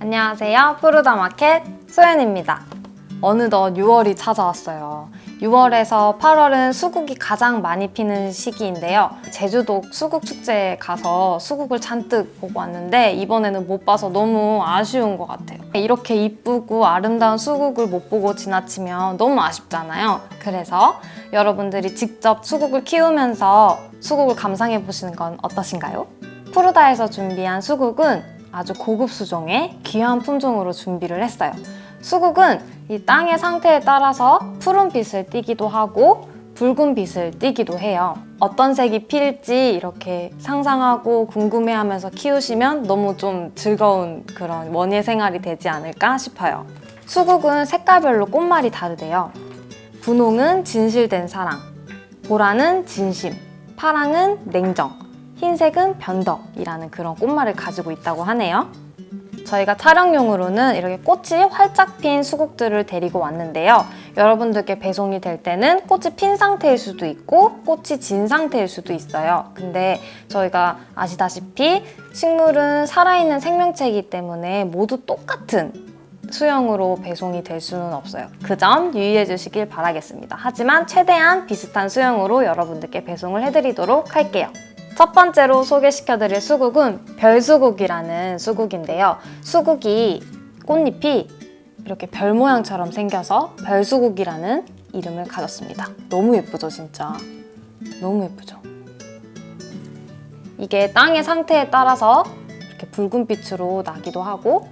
안녕하세요. 푸르다 마켓 소연입니다. 어느덧 6월이 찾아왔어요. 6월에서 8월은 수국이 가장 많이 피는 시기인데요. 제주도 수국 축제에 가서 수국을 잔뜩 보고 왔는데 이번에는 못 봐서 너무 아쉬운 것 같아요. 이렇게 이쁘고 아름다운 수국을 못 보고 지나치면 너무 아쉽잖아요. 그래서 여러분들이 직접 수국을 키우면서 수국을 감상해 보시는 건 어떠신가요? 푸르다에서 준비한 수국은 아주 고급 수종의 귀한 품종으로 준비를 했어요. 수국은 이 땅의 상태에 따라서 푸른 빛을 띠기도 하고 붉은 빛을 띠기도 해요. 어떤 색이 필지 이렇게 상상하고 궁금해하면서 키우시면 너무 좀 즐거운 그런 원예 생활이 되지 않을까 싶어요. 수국은 색깔별로 꽃말이 다르대요. 분홍은 진실된 사랑, 보라는 진심, 파랑은 냉정, 흰색은 변덕이라는 그런 꽃말을 가지고 있다고 하네요. 저희가 촬영용으로는 이렇게 꽃이 활짝 핀 수국들을 데리고 왔는데요. 여러분들께 배송이 될 때는 꽃이 핀 상태일 수도 있고 꽃이 진 상태일 수도 있어요. 근데 저희가 아시다시피 식물은 살아있는 생명체이기 때문에 모두 똑같은 수영으로 배송이 될 수는 없어요. 그 점 유의해 주시길 바라겠습니다. 하지만 최대한 비슷한 수영으로 여러분들께 배송을 해드리도록 할게요. 첫 번째로 소개시켜드릴 수국은 별수국이라는 수국인데요. 수국이 꽃잎이 이렇게 별 모양처럼 생겨서 별수국이라는 이름을 가졌습니다. 너무 예쁘죠, 진짜. 너무 예쁘죠. 이게 땅의 상태에 따라서 이렇게 붉은 빛으로 나기도 하고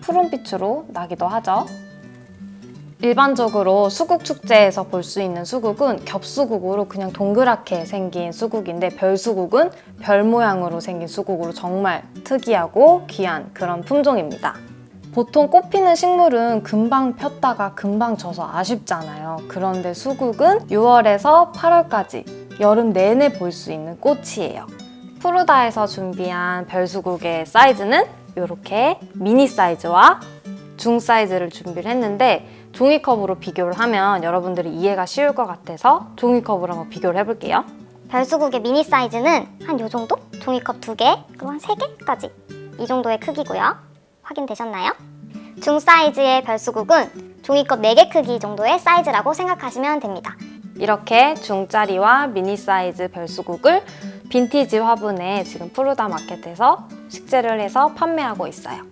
푸른 빛으로 나기도 하죠. 일반적으로 수국 축제에서 볼 수 있는 수국은 겹수국으로 그냥 동그랗게 생긴 수국인데 별수국은 별 모양으로 생긴 수국으로 정말 특이하고 귀한 그런 품종입니다. 보통 꽃 피는 식물은 금방 폈다가 금방 져서 아쉽잖아요. 그런데 수국은 6월에서 8월까지 여름 내내 볼 수 있는 꽃이에요. 푸르다에서 준비한 별수국의 사이즈는 이렇게 미니 사이즈와 중 사이즈를 준비를 했는데 종이컵으로 비교를 하면 여러분들이 이해가 쉬울 것 같아서 종이컵으로 한번 비교를 해볼게요. 별수국의 미니 사이즈는 한 요 정도? 종이컵 두 개, 그리고 한 세 개까지 이 정도의 크기고요. 확인되셨나요? 중 사이즈의 별수국은 종이컵 네 개 크기 정도의 사이즈라고 생각하시면 됩니다. 이렇게 중짜리와 미니 사이즈 별수국을 빈티지 화분에 지금 푸르다 마켓에서 식재를 해서 판매하고 있어요.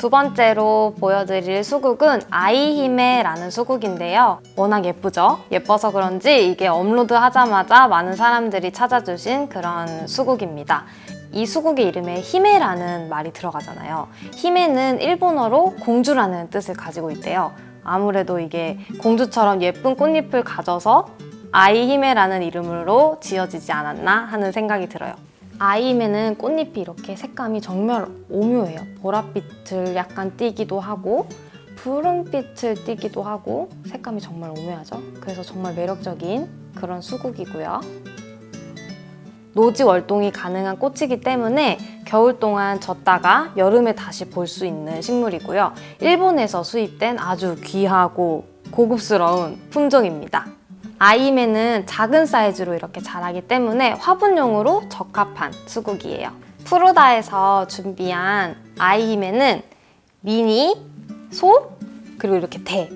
두 번째로 보여드릴 수국은 아이히메라는 수국인데요. 워낙 예쁘죠? 예뻐서 그런지 이게 업로드 하자마자 많은 사람들이 찾아주신 그런 수국입니다. 이 수국의 이름에 히메라는 말이 들어가잖아요. 히메는 일본어로 공주라는 뜻을 가지고 있대요. 아무래도 이게 공주처럼 예쁜 꽃잎을 가져서 아이 히메라는 이름으로 지어지지 않았나 하는 생각이 들어요. 아이히메는 꽃잎이 이렇게 색감이 정말 오묘해요. 보랏빛을 약간 띠기도 하고 푸른빛을 띠기도 하고 색감이 정말 오묘하죠. 그래서 정말 매력적인 그런 수국이고요. 노지 월동이 가능한 꽃이기 때문에 겨울 동안 졌다가 여름에 다시 볼 수 있는 식물이고요. 일본에서 수입된 아주 귀하고 고급스러운 품종입니다. 아이메는 작은 사이즈로 이렇게 자라기 때문에 화분용으로 적합한 수국이에요. 푸르다에서 준비한 아이히메는 미니, 소, 그리고 이렇게 대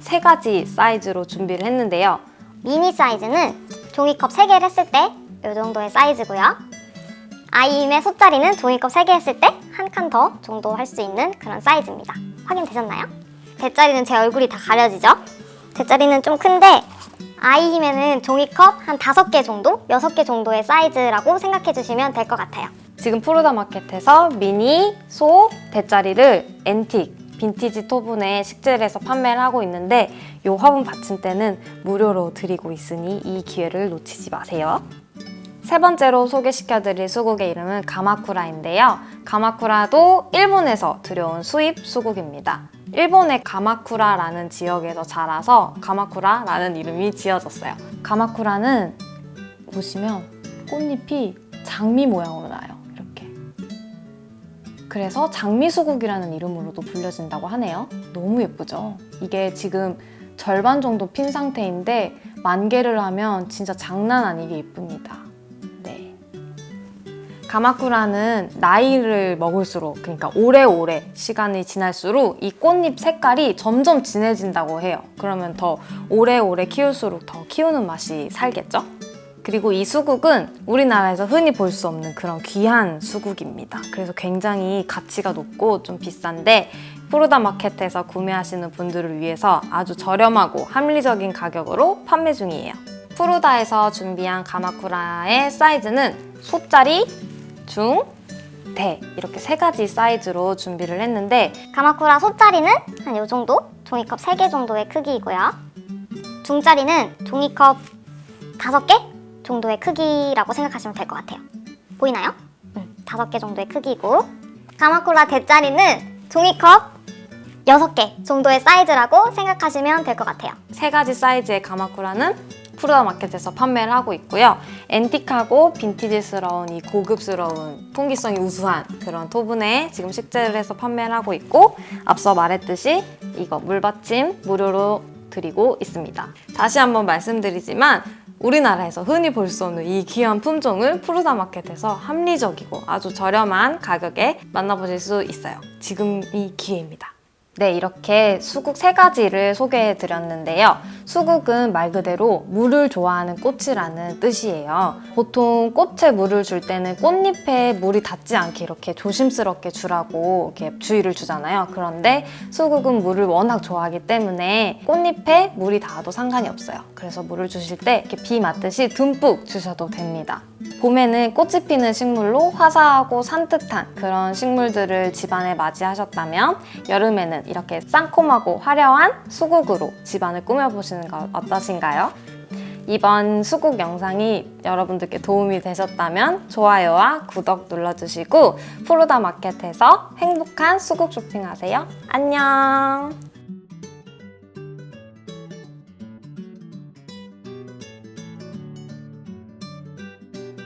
세 가지 사이즈로 준비를 했는데요. 미니 사이즈는 종이컵 세 개를 했을 때 이 정도의 사이즈고요. 아이임의 소짜리는 종이컵 세개 했을 때 한 칸 더 정도 할 수 있는 그런 사이즈입니다. 확인되셨나요? 대짜리는 제 얼굴이 다 가려지죠? 대짜리는 좀 큰데 아이힘에는 종이컵 한 다섯 개 정도, 여섯 개 정도의 사이즈라고 생각해 주시면 될 것 같아요. 지금 푸르다 마켓에서 미니, 소, 대짜리를 앤틱, 빈티지 토분에 식재를 해서 판매를 하고 있는데 이 화분 받침대는 무료로 드리고 있으니 이 기회를 놓치지 마세요. 세 번째로 소개시켜드릴 수국의 이름은 가마쿠라인데요. 가마쿠라도 일본에서 들여온 수입 수국입니다. 일본의 가마쿠라라는 지역에서 자라서 가마쿠라라는 이름이 지어졌어요. 가마쿠라는 보시면 꽃잎이 장미 모양으로 나요. 이렇게. 그래서 장미수국이라는 이름으로도 불려진다고 하네요. 너무 예쁘죠? 이게 지금 절반 정도 핀 상태인데 만 개를 하면 진짜 장난 아니게 예쁩니다. 네. 가마쿠라는 나이를 먹을수록 그러니까 오래오래 시간이 지날수록 이 꽃잎 색깔이 점점 진해진다고 해요. 그러면 더 오래오래 키울수록 더 키우는 맛이 살겠죠? 그리고 이 수국은 우리나라에서 흔히 볼 수 없는 그런 귀한 수국입니다. 그래서 굉장히 가치가 높고 좀 비싼데 프로다 마켓에서 구매하시는 분들을 위해서 아주 저렴하고 합리적인 가격으로 판매 중이에요. 프로다에서 준비한 가마쿠라의 사이즈는 소짜리, 중, 대 이렇게 세 가지 사이즈로 준비를 했는데 가마쿠라 소짜리는 한 요 정도? 종이컵 3개 정도의 크기이고요. 중짜리는 종이컵 5개 정도의 크기라고 생각하시면 될 것 같아요. 보이나요? 음, 5개 정도의 크기고 가마쿠라 대짜리는 종이컵 6개 정도의 사이즈라고 생각하시면 될 것 같아요. 세 가지 사이즈의 가마쿠라는 프로다 마켓에서 판매를 하고 있고요. 앤틱하고 빈티지스러운 이 고급스러운 통기성이 우수한 그런 토분에 지금 식재를 해서 판매를 하고 있고 앞서 말했듯이 이거 물받침 무료로 드리고 있습니다. 다시 한번 말씀드리지만 우리나라에서 흔히 볼 수 없는 이 귀한 품종을 프루다 마켓에서 합리적이고 아주 저렴한 가격에 만나보실 수 있어요. 지금 이 기회입니다. 네, 이렇게 수국 세 가지를 소개해 드렸는데요. 수국은 말 그대로 물을 좋아하는 꽃이라는 뜻이에요. 보통 꽃에 물을 줄 때는 꽃잎에 물이 닿지 않게 이렇게 조심스럽게 주라고 이렇게 주의를 주잖아요. 그런데 수국은 물을 워낙 좋아하기 때문에 꽃잎에 물이 닿아도 상관이 없어요. 그래서 물을 주실 때 이렇게 비 맞듯이 듬뿍 주셔도 됩니다. 봄에는 꽃이 피는 식물로 화사하고 산뜻한 그런 식물들을 집안에 맞이하셨다면 여름에는 이렇게 쌍콤하고 화려한 수국으로 집안을 꾸며보시는 거 어떠신가요? 이번 수국 영상이 여러분들께 도움이 되셨다면 좋아요와 구독 눌러주시고 프로다 마켓에서 행복한 수국 쇼핑하세요. 안녕!